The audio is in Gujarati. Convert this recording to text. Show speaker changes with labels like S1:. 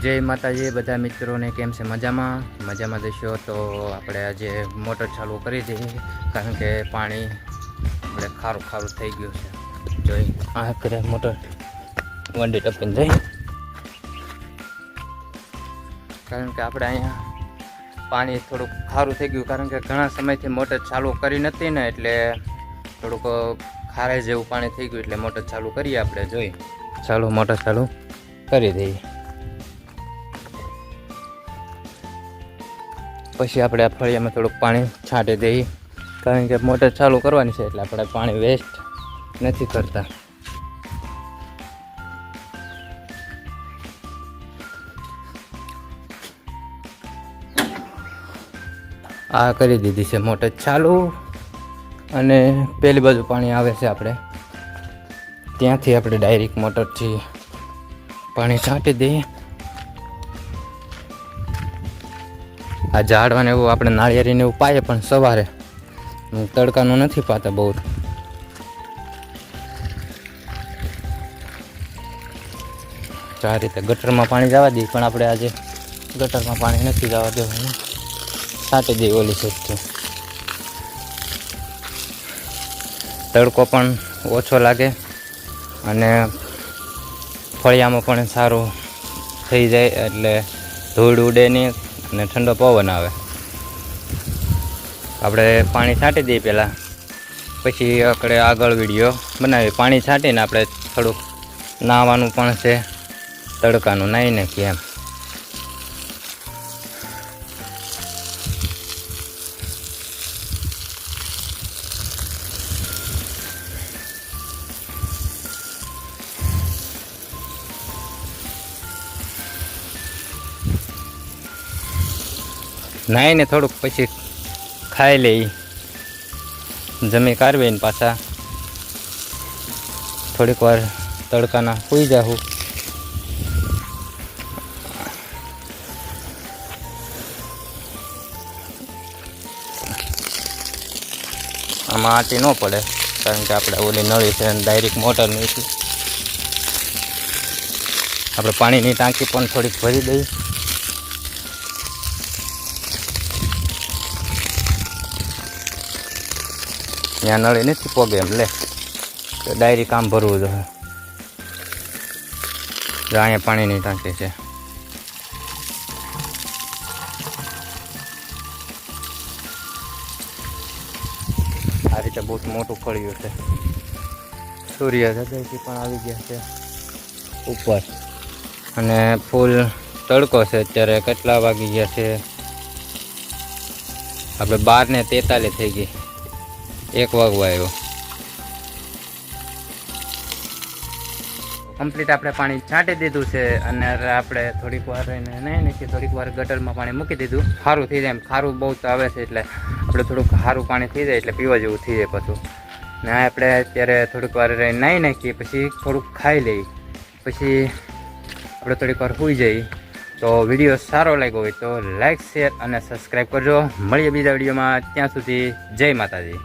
S1: જય માતાજી, બધા મિત્રોને કેમ છે મજામાં? મજામાં જશો તો આપણે આજે મોટર ચાલુ કરી દઈએ, કારણ કે પાણી આપણે ખારું ખારું થઈ ગયું છે. જોઈ, આ કરે મોટર. વંડી ટપીને જઈ કારણ કે આપણે અહીંયા પાણી થોડુંક ખારું થઈ ગયું, કારણ કે ઘણા સમયથી મોટર ચાલુ કરી નથી ને, એટલે થોડુંક ખારે જેવું પાણી થઈ ગયું, એટલે મોટર ચાલુ કરીએ આપણે, જોઈ. ચાલો, મોટર ચાલુ કરી દઈએ. પછી આપણે આ ફળિયામાં થોડુંક પાણી છાંટી દઈએ. કારણ કે મોટર ચાલુ કરવાની છે એટલે આપણે પાણી વેસ્ટ નથી કરતા. આ કરી દીધી છે મોટર ચાલુ. અને પેલી બાજુ પાણી આવે છે આપણે. ત્યાંથી આપણે ડાયરેક્ટ મોટરથી પાણી છાંટી દઈએ. આ ઝાડવાને એવું આપણે નાળિયેરીને એવું પાઈએ પણ સવારે. તડકાનું નથી પાતા બહુ. આ રીતે ગટરમાં પાણી જવા દઈએ, પણ આપણે આજે ગટરમાં પાણી નથી જવા દેવાનું. છાંટી દઈએ ઓલી સાઈડથી તડકો પણ ઓછો લાગે અને ફળિયામાં પણ સારું થઈ જાય, એટલે ધૂળ ઉડે નહીં. અને ઠંડો પવન આવે. આપણે પાણી છાંટી દઈએ પહેલાં. પછી આપણે આગળ વીડિયો બનાવીએ. પાણી છાંટીને આપણે થોડુંક નાહવાનું પણ છે. તડકાનું નાહી નાખીએ એમ. નાહીને થોડુંક પછી ખાઈ લે જમી કાઢવીને પાછા. થોડીક વાર તડકાના સુઈ જાઉં આમાં આટી ન પડે, કારણ કે આપણે ઓલી નળી છે ડાયરેક્ટ મોટર નહીં આપણે પાણીની ટાંકી પણ થોડીક ભરી દઈએ. ત્યાં નળી નથી પોગે એમ લે. તો ડાયરી કામ ભરવું જોઈએ અહીંયા પાણીની ટાંકી છે. આ રીતે બહુ મોટું ફળિયું છે. સૂર્ય હૃદયથી પણ આવી ગયા છે. ઉપર. અને ફૂલ તડકો છે અત્યારે કેટલા વાગી ગયા છે? આપણે બાર ને તેતાલીસ થઈ ગઈ. એક વાગવા આવ્યો. કમ્પ્લીટ આપણે પાણી છાંટી દીધું છે અને આપણે થોડીક વાર રહીને નહીં નાખી થોડીક વાર ગટરમાં પાણી મૂકી દીધું. સારું થઈ જાય એમ, ખારું બહુ તો આવે છે એટલે આપણે થોડુંક સારું પાણી થઈ જાય એટલે પીવા જેવું થઈ જાય પાછું. ને આપણે અત્યારે થોડીક વાર રહીને નાહી નાખીએ, પછી થોડુંક ખાઈ લઈએ. પછી આપણે થોડીક વાર સૂઈ જઈએ. તો વીડિયો સારો લાગ્યો હોય તો લાઇક શેર અને સબસ્ક્રાઈબ કરજો. મળીએ બીજા વિડીયોમાં. ત્યાં સુધી જય માતાજી.